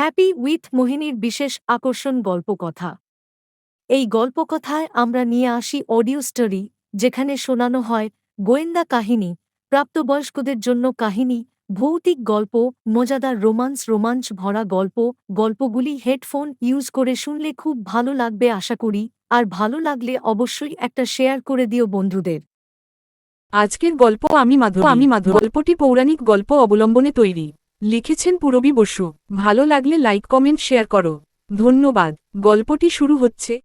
Happy with মোহিনীর বিশেষ আকর্ষণ গল্পকথা। এই গল্পকথায় আমরা নিয়ে আসি অডিও স্টোরি যেখানে শোনানো হয় গোয়েন্দা কাহিনী প্রাপ্তবয়স্কদের জন্য কাহিনী ভৌতিক গল্প মজাদার রোমান্স রোমাঞ্চ ভরা গল্প গল্পগুলি হেডফোন ইউজ করে শুনলে খুব ভালো লাগবে আশা করি আর ভালো লাগলে অবশ্যই একটা শেয়ার করে দিও বন্ধুদের। আজকের গল্প আমি মাধু আমি মাধব গল্পটি পৌরাণিক গল্প অবলম্বনে তৈরি। লিখেছেন পুরবী বসু। ভালো লাগলে লাইক, কমেন্ট, শেয়ার করো। ধন্যবাদ। গল্পটি শুরু হচ্ছে।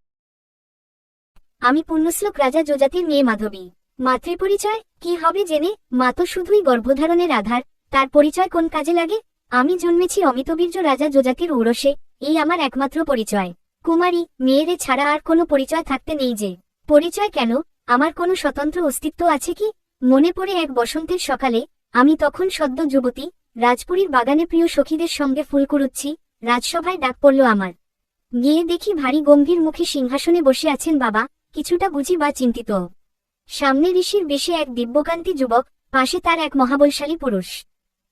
আমি পুণ্যশ্লোক রাজা যোজাতির মেয়ে মাধবী। মাতৃপরিচয় কি হবে জেনে? মা তো শুধুই গর্ভধারণের আধার। তার পরিচয় কোন কাজে লাগে? আমি জন্মেছি অমিতবীর্য রাজা যোজাতির ঔরসে। এই আমার একমাত্র পরিচয়। কুমারী, মেয়েরে ছাড়া আর কোনো পরিচয় থাকতে নেই যে। পরিচয় কেন? আমার কোনো স্বতন্ত্র অস্তিত্ব আছে কি? মনে পড়ে এক বসন্তের সকালে, আমি তখন সদ্য যুবতী রাজপুরীর বাগানে প্রিয় সখীদের সঙ্গে ফুল কুড়ুচ্ছি, রাজসভায় ডাক পড়ল আমার। গিয়ে দেখি ভারী গম্ভীর মুখে সিংহাসনে বসে আছেন বাবা, কিছুটা বুঝি বা চিন্তিত। সামনে ঋষির বেশে এক দিব্যকান্তি যুবক, পাশে তার এক মহাবলশালী পুরুষ।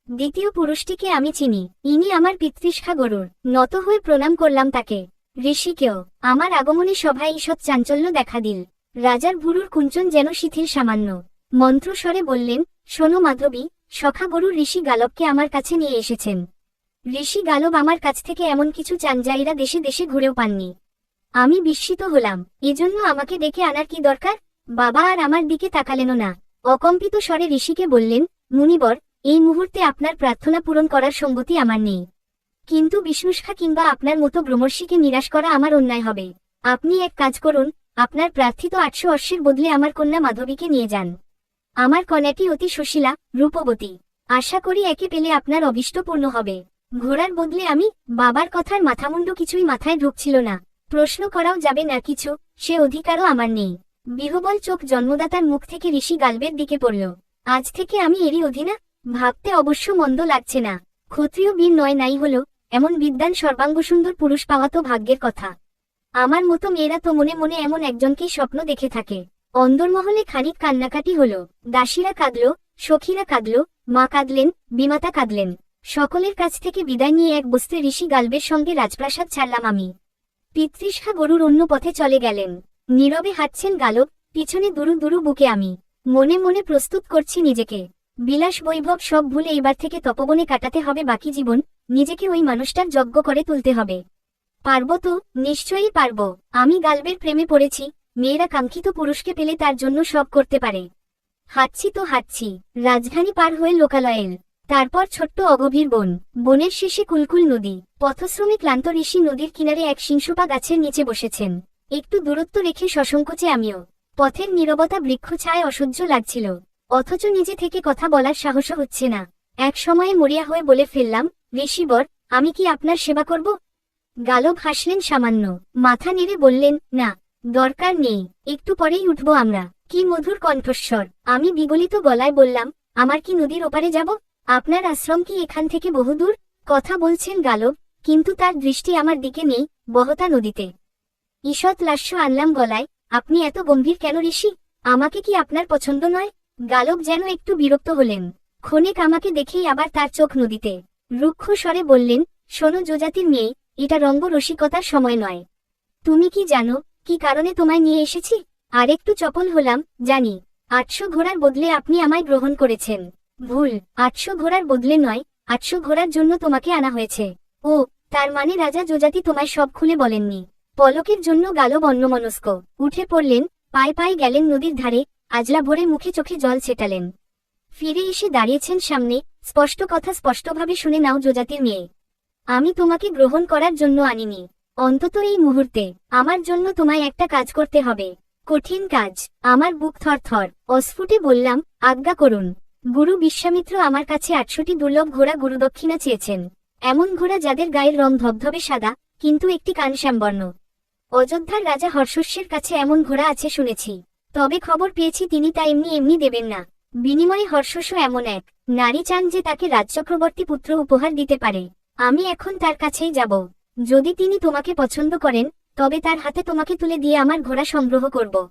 দ্বিতীয় পুরুষটিকে আমি চিনি, ইনি আমার পিতৃষ্ঠা গরুর। নত হয়ে প্রণাম করলাম তাকে। ঋষিকেও, আমার আগমনে সভায় ঈষৎ চাঞ্চল্য দেখা দিল। রাজার ভুরুর কুঞ্চন যেন শিথিল সামান্য। মন্ত্রস্বরে বললেন, শোনো মাধবী সখা গরুর ঋষি গালবকে আমার কাছে নিয়ে এসেছেন। ঋষি গালব আমার কাছ থেকে এমন কিছু চান দেশে দেশে ঘুরেও পাননি। আমি বিস্মিত হলাম, এজন্য আমাকে ডেকে আনার কি দরকার? বাবা আর আমার দিকে তাকালেনও না। অকম্পিত স্বরে ঋষিকে বললেন, মুনিবর, এই মুহূর্তে আপনার প্রার্থনা পূরণ করার সঙ্গতি আমার নেই। কিন্তু বিষ্ণুষ্খা কিংবা আপনার মতো ব্রহ্মর্ষিকে নিরাশ করা আমার অন্যায় হবে। আপনি এক কাজ করুন, আপনার প্রার্থিত আটশো অশ্বের বদলে আমার কন্যা মাধবীকে নিয়ে যান। আমার কন্যাটি অতি সুশীলা, রূপবতী। আশা করি একে পেলে আপনার অবিষ্টপূর্ণ হবে। ঘোড়ার বদলে আমি বাবার কথার মাথামুন্ড কিছুই মাথায় ঢুকছিল না। প্রশ্ন করাও যাবে না কিছু, সে অধিকারও আমার নেই। বিহবল চোখ জন্মদাতার মুখ থেকে ঋষি গালবের দিকে পড়ল। আজ থেকে আমি এরই অধীনা, ভাবতে অবশ্য মন্দ লাগছে না। ক্ষত্রিয় বীর নয় নাই হল, এমন বিদ্যান সর্বাঙ্গ সুন্দর পুরুষ পাওয়া তো ভাগ্যের কথা। আমার মতো মেয়েরা তো মনে মনে এমন একজনকেই স্বপ্ন দেখে থাকে। অন্দরমহলে খানিক কান্নাকাটি হল। দাসীরা কাঁদল, সখীরা কাঁদল, মা কাঁদলেন, বিমাতা কাঁদলেন। সকলের কাছ থেকে বিদায় নিয়ে এক বস্ত্রে ঋষি গালবের সঙ্গে রাজপ্রাসাদ ছাড়লাম আমি। পিতৃষ্খা গরুর অন্য পথে চলে গেলেন। নীরবে হাঁটছেন গালব, পিছনে দুরু দুরু বুকে আমি। মনে মনে প্রস্তুত করছি নিজেকে। বিলাস বৈভব সব ভুলে এবার থেকে তপবনে কাটাতে হবে বাকি জীবন, নিজেকে ওই মানুষটার যজ্ঞ করে তুলতে হবে। পারব তো নিশ্চয়ই পারব। আমি গালবের প্রেমে পড়েছি মেয়েরা কাঙ্ক্ষিত পুরুষকে পেলে তার জন্য সব করতে পারে। হাঁটছি তো হাঁটছি, রাজধানী পার হয়ে লোকালয়েল তারপর ছোট্ট অগভীর বন, বনের শেষে কুলকুল নদী। পথশ্রমে ক্লান্ত ঋষি নদীর কিনারে এক শিংসুপা গাছের নিচে বসেছেন। একটু দূরত্ব রেখে সসংকোচে আমিও। পথের নীরবতা বৃক্ষ ছায় অসহ্য লাগছিল। অথচ নিজে থেকে কথা বলার সাহসও হচ্ছে না। এক সময়ে মরিয়া হয়ে বলে ফেললাম, ঋষিবর, আমি কি আপনার সেবা করব? গালব হাসলেন সামান্য। মাথা নেড়ে বললেন, না। দরকার নেই, একটু পরেই উঠব আমরা। কি মধুর কণ্ঠস্বর। আমি বিগলিত গলায় বললাম, আমার কি নদীর ওপারে যাব? আপনার আশ্রম কি এখান থেকে বহুদূর? কথা বলছেন গালব, কিন্তু তার দৃষ্টি আমার দিকে নেই, বহতা নদীতে। ঈষৎ লাস্য আনলাম গলায়, আপনি এত গম্ভীর কেন ঋষি? আমাকে কি আপনার পছন্দ নয়? গালব যেন একটু বিরক্ত হলেন। ক্ষণিক আমাকে দেখেই আবার তার চোখ নদীতে। রুক্ষ স্বরে বললেন, শোনো, যোজাতির মেয়ে, এটা রঙ্গ রসিকতার সময় নয়। তুমি কি জানো কি কারণে তোমায় নিয়ে এসেছি? আরেকটু চপল হলাম, জানি। আটশো ঘোড়ার বদলে আপনি আমায় গ্রহণ করেছেন। ভুল, আটশো ঘোড়ার বদলে নয়, আটশো ঘোড়ার জন্য তোমাকে আনা হয়েছে। ও, তার মানে রাজা যোজাতি তোমায় সব খুলে বলেননি। পলকের জন্য গালব অন্যমনস্ক উঠে পড়লেন, পায়ে পায়ে গেলেন নদীর ধারে, আজলা ভরে মুখে চোখে জল ছেটালেন। ফিরে এসে দাঁড়িয়েছেন সামনে, স্পষ্ট কথা স্পষ্টভাবে শুনে নাও যোজাতির মেয়ে। আমি তোমাকে গ্রহণ করার জন্য আনিনি। অন্তত এই মুহূর্তে, আমার জন্য তোমায় একটা কাজ করতে হবে। কঠিন কাজ, আমার বুক থর থর অস্ফুটে বললাম, আজ্ঞা করুন। গুরু বিশ্বামিত্র আমার কাছে আটশোটি দুর্লভ ঘোড়া গুরুদক্ষিণা চেয়েছেন। এমন ঘোড়া যাদের গায়ের রং ধবধবে সাদা, কিন্তু একটি কান শ্যামবর্ণ অযোধ্যার রাজা হর্ষস্যের কাছে এমন ঘোড়া আছে শুনেছি। তবে খবর পেয়েছি তিনি তা এমনি এমনি দেবেন না। বিনিময়ে হর্ষস্য এমন এক, নারী চান যে তাকে রাজচক্রবর্তী পুত্র উপহার দিতে পারে। আমি এখন তার কাছেই যাব। যদি তিনি তোমাকে পছন্দ করেন, তবে তার হাতে তোমাকে তুলে দিয়ে আমার ঘোড়া সংগ্রহ করব।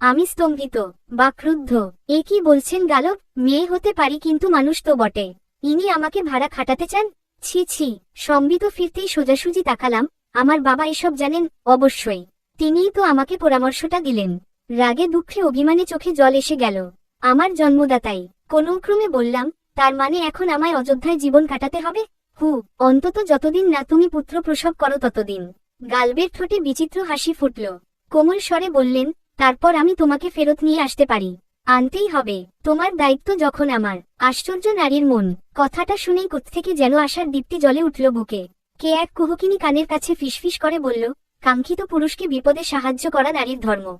আমি স্তম্ভিত, বা ক্রুদ্ধ, এ কি বলছেন গালব? মেয়ে হতে পারি কিন্তু মানুষ তো বটে। ইনি আমাকে ভাড়া খাটাতে চান? ছি ছি, সম্বিত ফিরতেই সোজাসুজি তাকালাম, আমার বাবা এসব জানেন, অবশ্যই। তিনিই তো আমাকে পরামর্শটা দিলেন। রাগে দুঃখে অভিমানে চোখে জল এসে গেল। আমার জন্মদাতাই, কোনো ক্রমে বললাম, তার মানে এখন আমায় অযোধ্যায় জীবন কাটাতে হবে? হু, অন্তত যতদিন না তুমি পুত্র প্রসব করো ততদিন। গালবের ঠোঁটে বিচিত্র হাসি ফুটল। কোমল স্বরে বললেন, তারপর আমি তোমাকে ফেরত নিয়ে আসতে পারি। আনতেই হবে। তোমার দায়িত্ব যখন আমার। আশ্চর্য নারীর মন। কথাটা শুনেই কোত্থেকে যেন আসার দীপ্তি জলে উঠল বুকে। কে এক কুহকিনী কানের কাছে ফিসফিস করে বলল, কাঙ্ক্ষিত পুরুষকে বিপদে সাহায্য করা নারীর ধর্ম।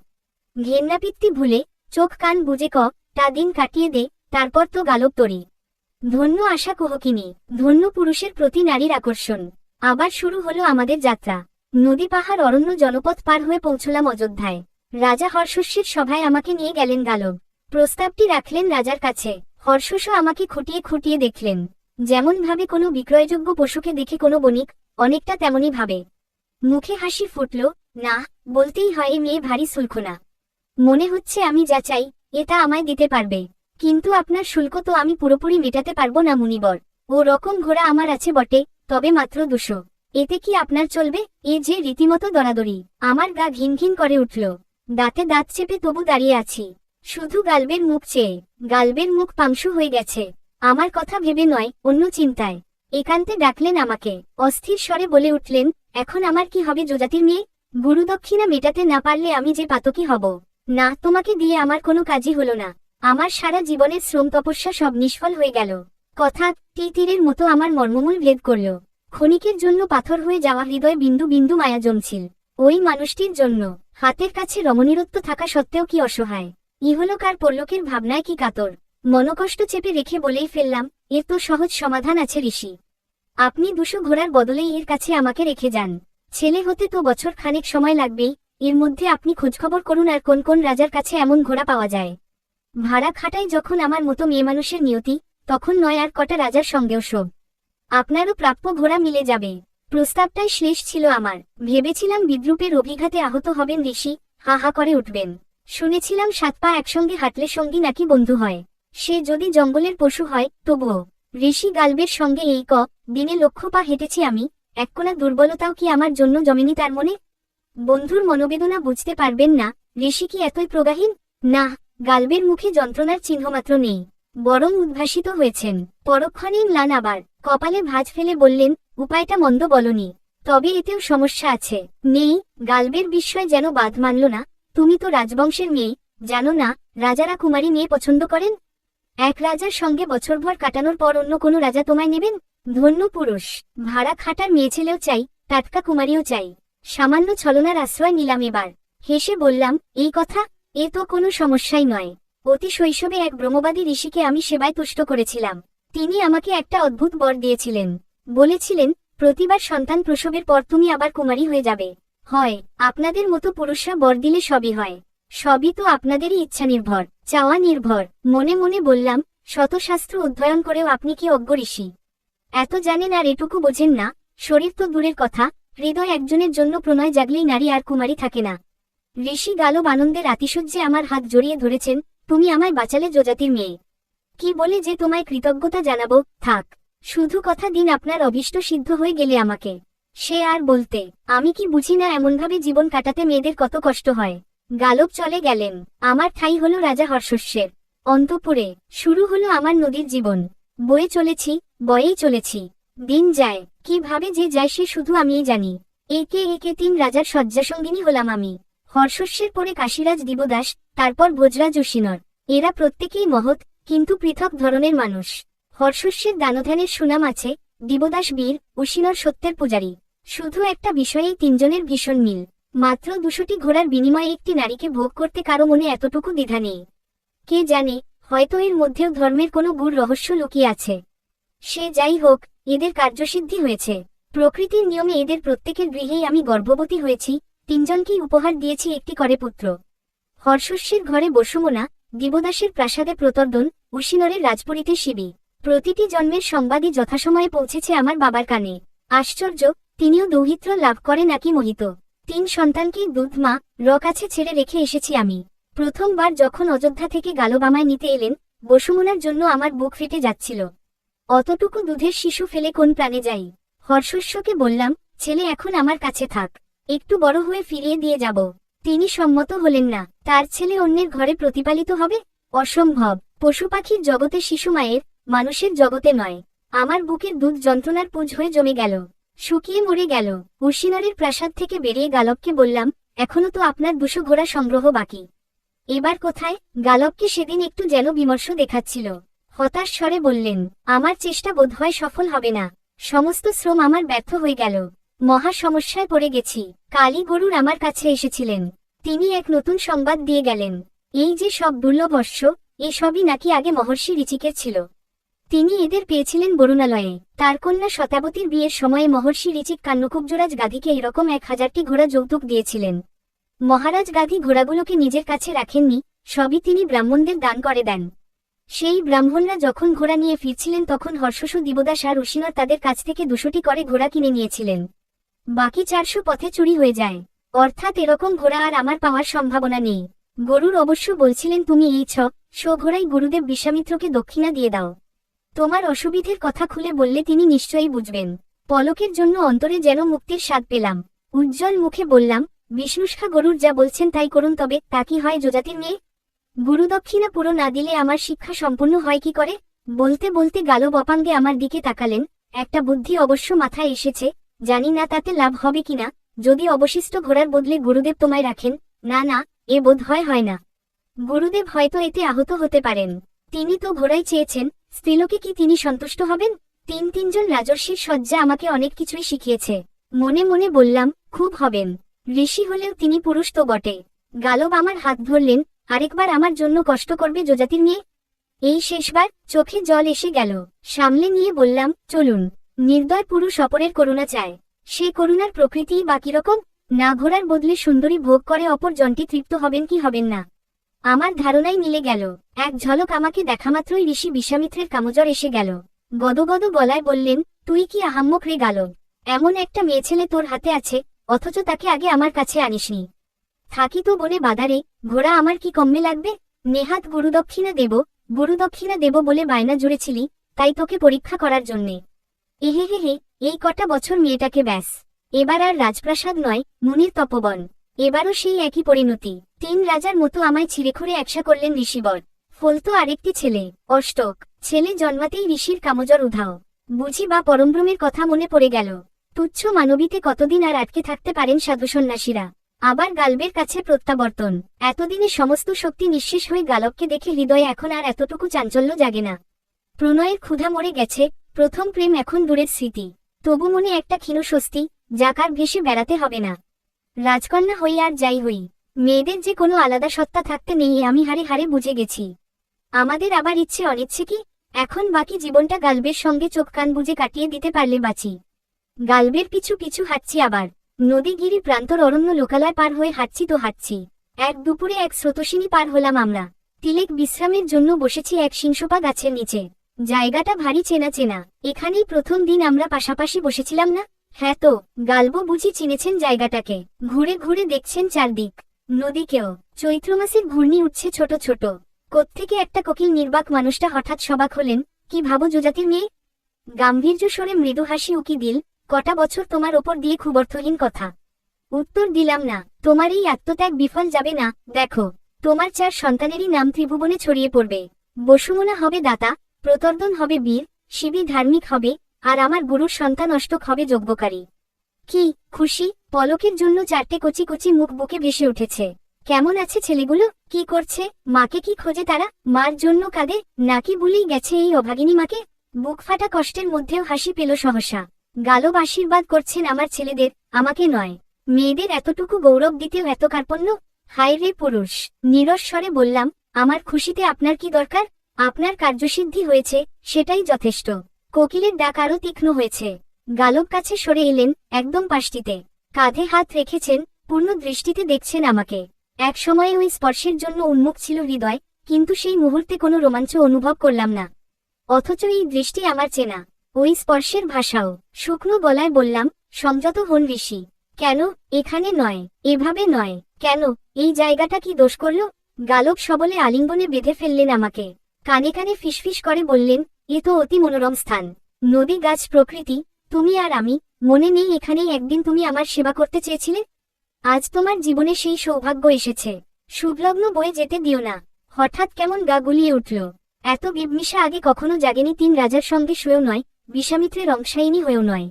ঘেন্নাপিত্তি ভুলে চোখ কান বুঝে ক, তা দিন কাটিয়ে দে, তারপর তো গালব তরি। ধন্য আশা কুহকিনী, ধন্য পুরুষের প্রতি নারীর আকর্ষণ। আবার শুরু হলো আমাদের যাত্রা। নদী পাহাড় অরণ্য জনপথ পার হয়ে পৌঁছলাম অযোধ্যায়। রাজা হর্ষস্যের সভায় আমাকে নিয়ে গেলেন গালব। প্রস্তাবটি রাখলেন রাজার কাছে। হর্ষস্য আমাকে খুঁটিয়ে খুঁটিয়ে দেখলেন। যেমন ভাবে কোনো বিক্রয়যোগ্য পশুকে দেখে কোনো বণিক, অনেকটা তেমনই ভাবে। মুখে হাসি ফুটল, না, বলতেই হয় এ মেয়ে ভারী শুল্কনা মনে হচ্ছে আমি যা চাই এটা আমায় দিতে পারবে। কিন্তু আপনার শুল্ক তো আমি পুরোপুরি মেটাতে পারব না, মুনিবর। ও রকম ঘোড়া আমার আছে বটে, তবে মাত্র দুশো। এতে কি আপনার চলবে? এ যে রীতিমতো দরাদরি। আমার গা ঘিন ঘিন করে উঠল। দাঁতে দাঁত চেপে তবু দাঁড়িয়ে আছি। শুধু গালবের মুখ চেয়ে, গালবের মুখ পাংশু হয়ে গেছে। আমার কথা ভেবে নয়, অন্য চিন্তায়। একান্তে ডাকলেন আমাকে। অস্থির স্বরে বলে উঠলেন, এখন আমার কি হবে যোজাতির মেয়ে? গুরুদক্ষিণা মেটাতে না পারলে আমি যে পাতকি হব। না, তোমাকে দিয়ে আমার কোনো কাজই হলো না। আমার সারা জীবনের শ্রম তপস্যা সব নিষ্ফল হয়ে গেল। কথা টি তীরের মতো আমার মর্মমূল ভেদ করল। ক্ষণিকের জন্য পাথর হয়ে যাওয়া হৃদয় বিন্দু বিন্দু মায়া জমছিল। ওই মানুষটির জন্য হাতের কাছে রমণীরত্ব থাকা সত্ত্বেও কি অসহায়? ইহলোকার পরলোকের ভাবনায় কি কাতর? মনকষ্ট চেপে রেখে বলেই ফেললাম, এর তো সহজ সমাধান আছে ঋষি। আপনি দুশো ঘোড়ার বদলেই এর কাছে আমাকে রেখে যান। ছেলে হতে তো বছর খানেক সময় লাগবেই, এর মধ্যে আপনি খোঁজখবর করুন আর কোন কোন রাজার কাছে এমন ঘোড়া পাওয়া যায়। ভাড়া খাটাই যখন আমার মতো মেয়ে মানুষের নিয়তি, তখন নয় আর কটা রাজার সঙ্গেও সব আপনারও প্রাপ্য ঘোড়া মিলে যাবে। প্রস্তাবটাই শেষ ছিল আমার। ভেবেছিলাম বিদ্রুপের অভিঘাতে আহত হবেন ঋষি, হা হা করে উঠবেন। শুনেছিলাম সাত পা একসঙ্গে হাঁটলে সঙ্গী নাকি বন্ধু হয়। সে যদি জঙ্গলের পশু হয়, তবুও। ঋষি গালবের সঙ্গে এই ক, দিনে লক্ষ পা হেঁটেছি আমি এক কোনা দুর্বলতাও কি আমার জন্য জমেনি তার মনে? বন্ধুর মনোবেদনা বুঝতে পারবেন না, ঋষি কি এতই প্রগাহীন? না গালবের মুখে যন্ত্রণার চিহ্নমাত্র নেই, বরং উদ্ভাসিত হয়েছেন। পরক্ষণেই ম্লান আবার কপালে ভাঁজ ফেলে বললেন, উপায়টা মন্দ বলনি, তবে এতেও সমস্যা আছে। নেই, গালবের বিস্ময় যেন বাদ মানল না, তুমি তো রাজবংশের মেয়ে, জানো না, রাজারা কুমারী মেয়ে পছন্দ করেন? এক রাজার সঙ্গে বছরভর কাটানোর পর অন্য কোনো রাজা তোমায় নেবেন? ধন্য পুরুষ, ভাড়া খাটার মেয়ে ছেলেও চাই, টাটকা কুমারীও চাই। সামান্য ছলনার আশ্রয় নিলাম এবার। হেসে বললাম, এই কথা এ তো কোনো সমস্যাই নয়। অতি শৈশবে এক ব্রহ্মবাদী ঋষিকে আমি সেবায় তুষ্ট করেছিলাম। তিনি আমাকে একটা অদ্ভুত বর দিয়েছিলেন। বলেছিলেন, প্রতিবার সন্তান প্রসবের পর তুমি আবার কুমারী হয়ে যাবে। হয়, আপনাদের মতো পুরুষরা বর দিলে সবই হয়। সবই তো আপনাদেরই ইচ্ছা নির্ভর চাওয়া নির্ভর মনে মনে বললাম, শতশাস্ত্র অধ্যয়ন করেও আপনি কি অজ্ঞ ঋষি? এত জানেন আর এটুকু বোঝেন না, শরীর তো দূরের কথা, হৃদয় একজনের জন্য প্রণয় জাগলেই নারী আর কুমারী থাকে না। ঋষি গালব আনন্দের আতিশয্যে আমার হাত জড়িয়ে ধরেছেন, তুমি আমায় বাঁচালে যোজাতির মেয়ে। কি বলে যে তোমায় কৃতজ্ঞতা জানাব, থাক। শুধু কথা দিন আপনার অভীষ্ট সিদ্ধ হয়ে গেলে আমাকে। সে আর বলতে, আমি কি বুঝি না এমনভাবে জীবন কাটাতে মেয়েদের কত কষ্ট হয়। গালব চলে গেলেন, আমার ঠাই হলো রাজা হর্ষস্যের। অন্তপুরে, শুরু হলো আমার নদীর জীবন। বয়ে চলেছি, বয়েই চলেছি। দিন যায়, কীভাবে যে যায় সে শুধু আমিই জানি। একে একে তিন রাজার শয্যাসঙ্গিনী হলাম আমি। হর্ষস্যের পরে কাশীরাজ দিবদাস, তারপর ভোজরাজ উশিনর এরা প্রত্যেকেই মহৎ, কিন্তু পৃথক ধরনের মানুষ। হর্ষস্যের দানধানের সুনাম আছে দিবদাস বীর উশিনর সত্যের পূজারী। শুধু একটা বিষয়েই তিনজনের ভীষণ মিল। মাত্র দুশোটি ঘোড়ার বিনিময়ে একটি নারীকে ভোগ করতে কারও মনে এতটুকু দ্বিধা নেই। কে জানে, হয়তো এর মধ্যেও ধর্মের কোনো গুড় রহস্য লুকিয়ে আছে। সে যাই হোক, এদের কার্যসিদ্ধি হয়েছে। প্রকৃতির নিয়মে এদের প্রত্যেকের গৃহেই আমি গর্ভবতী হয়েছি তিনজনকেই উপহার দিয়েছি একটি করে পুত্র। হর্ষস্যের ঘরে বসুমনা দিবদাসের প্রাসাদে প্রতর্দন উশিনরের রাজপুরীতে শিবি প্রতিটি জন্মের সংবাদই যথাসময়ে পৌঁছেছে আমার বাবার কানে। আশ্চর্য, তিনিও দৌহিত্র লাভ করে নাকি মোহিত। তিন সন্তানকেই দুধ, মা র কাছে ছেড়ে রেখে এসেছি আমি। প্রথমবার যখন অযোধ্যা থেকে গালবামায় নিতে এলেন বসুমনার জন্য আমার বুক ফেটে যাচ্ছিল। অতটুকু দুধের শিশু ফেলে কোন প্রাণে যাই? হর্ষস্যকে বললাম, ছেলে, এখন আমার কাছে থাক। একটু বড় হয়ে ফিরিয়ে দিয়ে যাব। তিনি সম্মত হলেন না। তার ছেলে অন্যের ঘরে প্রতিপালিত হবে? অসম্ভব। পশু পাখির জগতে শিশু মায়ের, মানুষের জগতে নয়। আমার বুকের দুধ যন্ত্রণার পুঁজ হয়ে জমে গেল। শুকিয়ে মরে গেল। উর্শিনরের প্রাসাদ থেকে বেরিয়ে গালবকে বললাম, এখনও তো আপনার দুশো ঘোড়া সংগ্রহ বাকি। এবার কোথায়? গালবকে সেদিন একটু যেন বিমর্ষ দেখাচ্ছিল। হতাশ স্বরে বললেন, আমার চেষ্টা বোধহয় সফল হবে না। সমস্ত শ্রম আমার ব্যর্থ হয়ে গেল। মহা সমস্যায় পড়ে গেছি। কালী গরুর আমার কাছে এসেছিলেন। তিনি এক নতুন সংবাদ দিয়ে গেলেন। এই যে সব দুর্লভস্য এসবই নাকি আগে মহর্ষি ঋচিকের ছিল। তিনি এদের পেয়েছিলেন বরুণালয়ে। তার কন্যা শতাবতীর বিয়ের সময়ে মহর্ষি ঋচিক কান্নকুব্জরাজ গাধীকে এরকম এক হাজারটি ঘোড়া যৌতুক দিয়েছিলেন। মহারাজ গাধী ঘোড়াগুলোকে নিজের কাছে রাখেননি, সবই তিনি ব্রাহ্মণদের দান করে দেন। সেই ব্রাহ্মণরা যখন ঘোড়া নিয়ে ফিরছিলেন তখন হর্ষসু দিবদাস আর উশিনর তাদের কাছ থেকে দুশোটি করে ঘোড়া কিনে নিয়েছিলেন। বাকি চারশো পথে চুরি হয়ে যায়। অর্থাৎ এরকম ঘোড়া আর আমার পাওয়ার সম্ভাবনা নেই। গরুর অবশ্য বলছিলেন তুমি এই ছ শো ঘোড়াই গুরুদেব বিশ্বামিত্রকে দক্ষিণা দিয়ে দাও। তোমার অসুবিধের কথা খুলে বললে তিনি নিশ্চয়ই বুঝবেন। পলকের জন্য অন্তরে যেন মুক্তির স্বাদ পেলাম। উজ্জ্বল মুখে বললাম, বিষ্ণুষ্খা গরুর যা বলছেন তাই করুন, তবে তা কি হয় যোজাতির মেয়ে? গুরুদক্ষিণা পুরো না দিলে আমার শিক্ষা সম্পূর্ণ হয় কি করে? বলতে বলতে গালো বপাঙ্গে আমার দিকে তাকালেন। একটা বুদ্ধি অবশ্য মাথায় এসেছে জানি না তাতে লাভ হবে কিনা, যদি অবশিষ্ট ঘোড়ার বদলে গুরুদেব তোমায় রাখেন, না না, এ বোধ হয় হয় না। গুরুদেব হয়তো এতে আহত হতে পারেন। তিনি তো ঘোড়াই চেয়েছেন, স্ত্রীলোকে কি তিনি সন্তুষ্ট হবেন? তিন তিনজন রাজর্ষির সজ্জা আমাকে অনেক কিছুই শিখিয়েছে। মনে মনে বললাম, খুব হবেন। ঋষি হলেও তিনি পুরুষ তো বটে। গালব আমার হাত ধরলেন, আরেকবার আমার জন্য কষ্ট করবে যোজাতির মেয়ে? এই শেষবার চোখে জল এসে গেল। সামলে নিয়ে বললাম, চলুন। নির্দয় পুরুষ অপরের করুণা চায়। সে করুণার প্রকৃতিই বা কীরকম? না ঘোড়ার বদলে সুন্দরী ভোগ করে অপর জনটি তৃপ্ত হবেন কি হবেন না? আমার ধারণাই মিলে গেল। এক ঝলক আমাকে দেখামাত্রই ঋষি বিশ্বামিত্রের কামজর এসে গেল। গদগদ গলায় বললেন, তুই কি আহাম্মক রে গাল? এমন একটা মেয়ে ছেলে তোর হাতে আছে, অথচ তাকে আগে আমার কাছে আনিসনি। থাকি তো বনে বাদারে ঘোড়া আমার কি কম্মে লাগবে? নেহাত গুরুদক্ষিণা দেব গুরুদক্ষিণা দেব বলে বায়না জুড়েছিলি, তাই তোকে পরীক্ষা করার জন্যে। এহে হে হে এই কটা বছর মেয়েটাকে ব্যাস। এবার আর রাজপ্রাসাদ নয়, মুনির তপবন। এবারও সেই একই পরিণতি। তিন রাজার মতো আমায় ছিঁড়েখুড়ে একসা করলেন ঋষিবর। ফলতো আরেকটি ছেলে, অষ্টক। ছেলে জন্মাতেই ঋষির কামজর উধাও। বুঝি বা পরমব্রমের কথা মনে পড়ে গেল। তুচ্ছ মানবীতে কতদিন আর আটকে থাকতে পারেন সাধু সন্ন্যাসীরা। আবার গালবের কাছে প্রত্যাবর্তন। এতদিনে সমস্ত শক্তি নিঃশেষ হয়ে গালবকে দেখে হৃদয়ে এখন আর এতটুকু চাঞ্চল্য জাগে না। প্রণয়ের ক্ষুধা মরে গেছে প্রথম প্রেম এখন দূরের স্মৃতি। তবু মনে একটা ক্ষীণ স্বস্তি যাকার ভেসে বেড়াতে হবে না। রাজকন্যা হই আর যাই হই, মেয়েদের যে কোনো আলাদা সত্তা থাকতে নেই আমি হারে হারে বুঝে গেছি। আমাদের আবার ইচ্ছে অনিচ্ছে কি? এখন বাকি জীবনটা গালবের সঙ্গে চোখ কান বুঝে কাটিয়ে দিতে পারলে বাঁচি। গালবের পিছু পিছু হাঁটছি আবার। নদীগিরি প্রান্তর অরণ্য লোকালয় পার হয়ে হাঁটছি তো হাঁটছি। এক দুপুরে এক স্রোতসিনী পার হলাম আমরা। তিলেক বিশ্রামের জন্য বসেছি এক সিংসপা গাছের নিচে। জায়গাটা ভারী চেনা চেনা। এখানেই প্রথম দিন আমরা পাশাপাশি বসেছিলাম না? হ্যাঁ তো, গালবো বুঝি চিনেছেন জায়গাটাকে। ঘুরে ঘুরে দেখছেন চারদিক। নদীকেও। চৈত্র মাসের ঘূর্ণি উঠছে ছোট ছোট। কোত্থেকে একটা কোকিল নির্বাক মানুষটা হঠাৎ সবাক হলেন, কি ভাবো যোজাতির মেয়ে? গাম্ভীর্য স্বরে মৃদু হাসি উকি দিল, কটা বছর তোমার ওপর দিয়ে খুব অর্থহীন কথা। উত্তর দিলাম না, তোমার এই আত্মত্যাগ বিফল যাবে না, দেখো, তোমার চার সন্তানেরই নাম ত্রিভুবনে ছড়িয়ে পড়বে। বসুমনা হবে দাতা প্রতর্দন হবে বীর শিবি ধার্মিক হবে, আর আমার গুরুর সন্তান অষ্টক হবে যজ্ঞকারী। কি, খুশি? পলকের জন্য চারটে কচি কচি মুখ বুকে ভেসে উঠেছে। কেমন আছে ছেলেগুলো? কি করছে? মাকে কি খোঁজে তারা? মার জন্য কাঁদে? নাকি বলেই গেছে এই অভাগিনী মাকে? বুক ফাটা কষ্টের মধ্যেও হাসি পেল সহসা। গালব আশীর্বাদ করছেন আমার ছেলেদের, আমাকে নয়। মেয়েদের এতটুকু গৌরব দিতেও এত কার্পণ্য? হায় রে পুরুষ, নিরস্বরে বললাম, আমার খুশিতে আপনার কি দরকার? আপনার কার্যসিদ্ধি হয়েছে, সেটাই যথেষ্ট। কোকিলের ডাক আরও তীক্ষ্ণ হয়েছে। গালব কাছে সরে এলেন, একদম পাশটিতে। কাঁধে হাত রেখেছেন, পূর্ণ দৃষ্টিতে দেখছেন আমাকে। এক সময়ে ওই স্পর্শের জন্য উন্মুখ ছিল হৃদয়, কিন্তু সেই মুহূর্তে কোনো রোমাঞ্চ অনুভব করলাম না। অথচ এই দৃষ্টি আমার চেনা। ওই স্পর্শের ভাষাও। শুকনো গলায় বললাম, সংযত হন ঋষি। কেন? এখানে নয়, এভাবে নয়। কেন? এই জায়গাটা কি দোষ করল? গালব সবলে আলিঙ্গনে বেঁধে ফেললেন আমাকে। কানে কানে ফিসফিস করে বললেন, এ তো অতি মনোরম স্থান। নদী, গাছ, প্রকৃতি, তুমি আর আমি, মনে নেই এখানেই একদিন তুমি আমার সেবা করতে চেয়েছিলে? আজ তোমার জীবনে সেই সৌভাগ্য এসেছে। শুভলগ্ন বয়ে যেতে দিও না। হঠাৎ কেমন গা গুলিয়ে উঠল। এত বিবমিশা আগে কখনো জাগেনি তিন রাজার সঙ্গে শুয়েও নয় বিশ্বামিত্রের অংশায়িনী হয়েও নয়।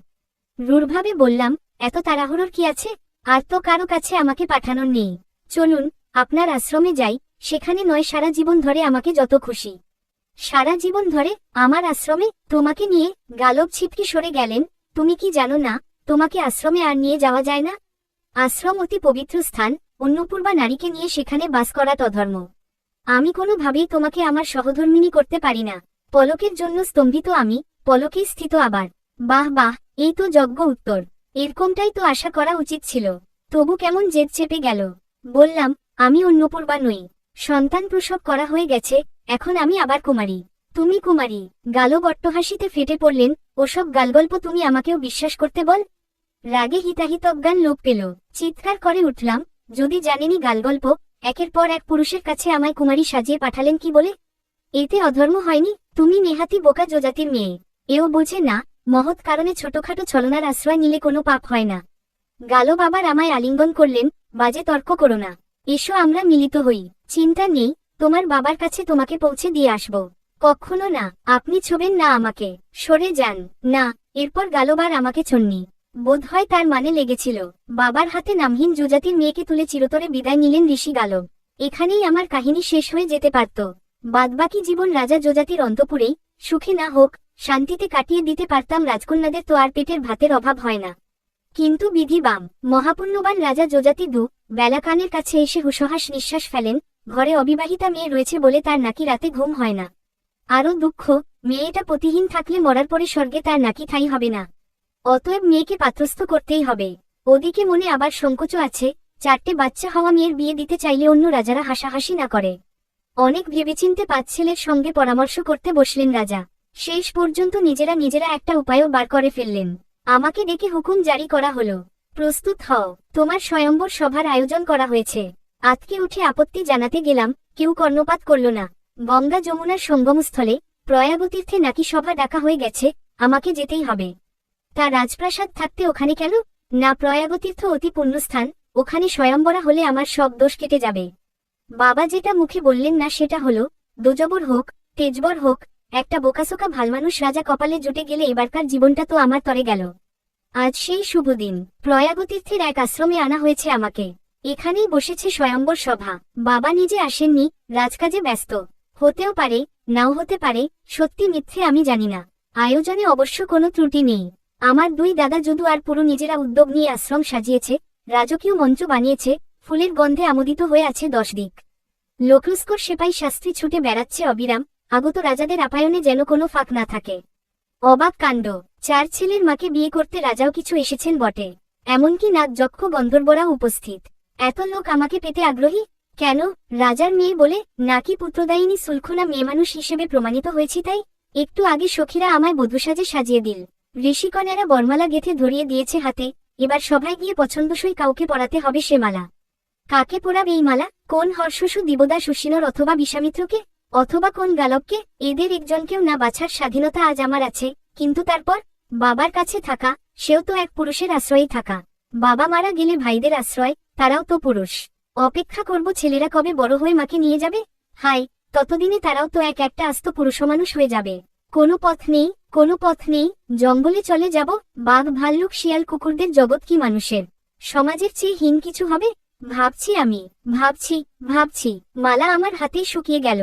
রূঢ়ভাবে বললাম, এত তাড়াহুড়োর কি আছে? আর তো কারও কাছে আমাকে পাঠানোর নেই। চলুন, আপনার আশ্রমে যাই, সেখানে নয় সারা জীবন ধরে আমাকে যত খুশি। সারা জীবন ধরে আমার আশ্রমে তোমাকে নিয়ে গালব ছিটকে সরে গেলেন, তুমি কি জানো না, তোমাকে আশ্রমে আর নিয়ে যাওয়া যায় না? আশ্রম অতি পবিত্র স্থান, অন্নপূর্বা নারীকে নিয়ে সেখানে বাস করা তধর্ম আমি কোনোভাবেই তোমাকে আমার সহধর্মিনী করতে পারি না। পলকের জন্য স্তম্ভিত আমি পলকেই স্থিত আবার। বাহ বাহ, এই তো যজ্ঞ উত্তর। এরকমটাই তো আশা করা উচিত ছিল। তবু কেমন জেদ চেপে গেল। বললাম, আমি অন্নপূর্বা নই। সন্তান প্রসব করা হয়ে গেছে এখন আমি আবার কুমারী। তুমি কুমারী গালো বট্টহাসিতে ফেটে পড়লেন, ওসব গালগল্প তুমি আমাকেও বিশ্বাস করতে বল? রাগে হিতাহিত অজ্ঞান লোক পেল। চিৎকার করে উঠলাম, যদি জানেনি গালগল্প, একের পর এক পুরুষের কাছে আমায় কুমারী সাজিয়ে পাঠালেন কি বলে? এতে অধর্ম হয়নি, তুমি নেহাতি বোকা যোজাতির মেয়ে। এও বোঝে না, মহৎ কারণে ছোটখাটো ছলনার আশ্রয় নিলে কোনো পাপ হয় না। গালো বাবার আমায় আলিঙ্গন করলেন, বাজে তর্ক করো না। এসো আমরা মিলিত হই। চিন্তা নেই তোমার বাবার কাছে তোমাকে পৌঁছে দিয়ে আসব। কখনো না, আপনি ছোবেন না আমাকে। সরে যান। না, এরপর গালোবার আমাকে ছন্নি। বোধ হয় তার মানে লেগেছিল। বাবার হাতে নামহীন যুজাতির মেয়েকে তুলে চিরতরে বিদায় নিলেন ঋষি গালব এখানেই আমার কাহিনী শেষ হয়ে যেতে পারত। বাদবাকি জীবন রাজা যোজাতির অন্তপুরেই, সুখে না হোক, শান্তিতে কাটিয়ে দিতে পারতাম রাজকন্যাদের তো আর পেটের ভাতের অভাব হয় না। কিন্তু বিধি বাম। মহাপুণ্যবান রাজা যোজাতি দু, বেলাকানের কাছে এসে হুসহাস নিঃশ্বাস ফেলেন ঘরে অবিবাহিতা মেয়ে রয়েছে বলে তার নাকি রাতে ঘুম হয় না। আরও দুঃখ, মেয়েটা পতিহীন থাকলে মরার পরে স্বর্গে তার নাকি ঠাই হবে না। অতএব মেয়েকে পাত্রস্থ করতেই হবে। ওদিকে মনে আবার সংকোচ আছে, চারটে বাচ্চা হওয়া মেয়ের বিয়ে দিতে চাইলে অন্য রাজারা হাসাহাসি না করে। অনেক ভেবেচিন্তে পাঁচ ছেলের সঙ্গে পরামর্শ করতে বসলেন রাজা। শেষ পর্যন্ত নিজেরা নিজেরা একটা উপায়ও বার করে ফেললেন। আমাকে ডেকে হুকুম জারি করা হলো। প্রস্তুত হও, তোমার স্বয়ম্বর সভার আয়োজন করা হয়েছে। আতকে উঠে আপত্তি জানাতে গেলাম, কেউ কর্ণপাত করল না। গঙ্গা যমুনার সঙ্গমস্থলে প্রয়াগতীর্থে নাকি সভা ডাকা হয়ে গেছে, আমাকে যেতেই হবে। তা রাজপ্রাসাদ থাকতে ওখানে কেন? না প্রয়াগতীর্থ অতি পুণ্যস্থান, ওখানে স্বয়ম্বরা হলে আমার সব দোষ কেটে যাবে। বাবা যেটা মুখে বললেন না সেটা হলো, দোজবর হোক, তেজবর হোক, একটা বোকাসোকা ভালমানুষ রাজা কপালে জুটে গেলে এবারকার জীবনটা তো আমার তরে গেল। আজ সেই শুভ দিন, প্রয়াগতীর্থের এক আশ্রমে আনা হয়েছে আমাকে। এখানেই বসেছে স্বয়ম্বর সভা। বাবা নিজে আসেননি, রাজকাজে ব্যস্ত। হতেও পারে, নাও হতে পারে, সত্যি মিথ্যে আমি জানি না। আয়োজনে অবশ্য কোনো ত্রুটি নেই। আমার দুই দাদা যদু আর পুরো নিজেরা উদ্যোগ নিয়ে আশ্রম সাজিয়েছে, রাজকীয় মঞ্চ বানিয়েছে, ফুলের গন্ধে আমোদিত হয়ে আছে দশ দিক। লোকলস্কর সেপাই শাস্ত্রী ছুটে বেড়াচ্ছে অবিরাম, আগত রাজাদের আপায়নে যেন কোনো ফাঁক না থাকে। অবাক কাণ্ড, চার ছেলের মাকে বিয়ে করতে রাজাও কিছু এসেছেন বটে। এমনকি নাগ যক্ষ গন্ধর্বরাও উপস্থিত। এত লোক আমাকে পেতে আগ্রহী? কেন? রাজার মেয়ে বলে নাকি পুত্রদায়িনী সুলখনা মেয়ে মানুষ হিসেবে প্রমাণিত হয়েছি তাই? একটু আগে সখীরা আমায় বধূসাজে সাজিয়ে দিল। ঋষিকনেরা বর্মালা গেথে ধরিয়ে দিয়েছে হাতে, এবার সভায় গিয়ে পছন্দসই কাউকে পরাতে হবে সে মালা। কাকে পরাব এই মালা? কোন হর্ষসু দিবদা সুশীনর অথবা বিশ্বামিত্রকে অথবা কোন গালককে এদের একজনকেও না বাছার স্বাধীনতা আজ আমার আছে, কিন্তু তারপর? বাবার কাছে থাকা, সেও তো এক পুরুষের আশ্রয়েই থাকা। বাবা মারা গেলে ভাইদের আশ্রয় তারাও তো পুরুষ। অপেক্ষা করব ছেলেরা কবে বড় হয়ে মাকে নিয়ে যাবে? হাই ততদিনে তারাও তো এক একটা আস্ত পুরুষমানুষ হয়ে যাবে। কোনো পথ নেই, কোনো পথ নেই, জঙ্গলে চলে যাব, বাঘ, ভাল্লুক, শিয়াল, কুকুরদের জগৎ কি মানুষের? সমাজের চেয়ে হীন কিছু হবে? ভাবছি আমি, ভাবছি ভাবছি, মালা আমার হাতেই শুকিয়ে গেল।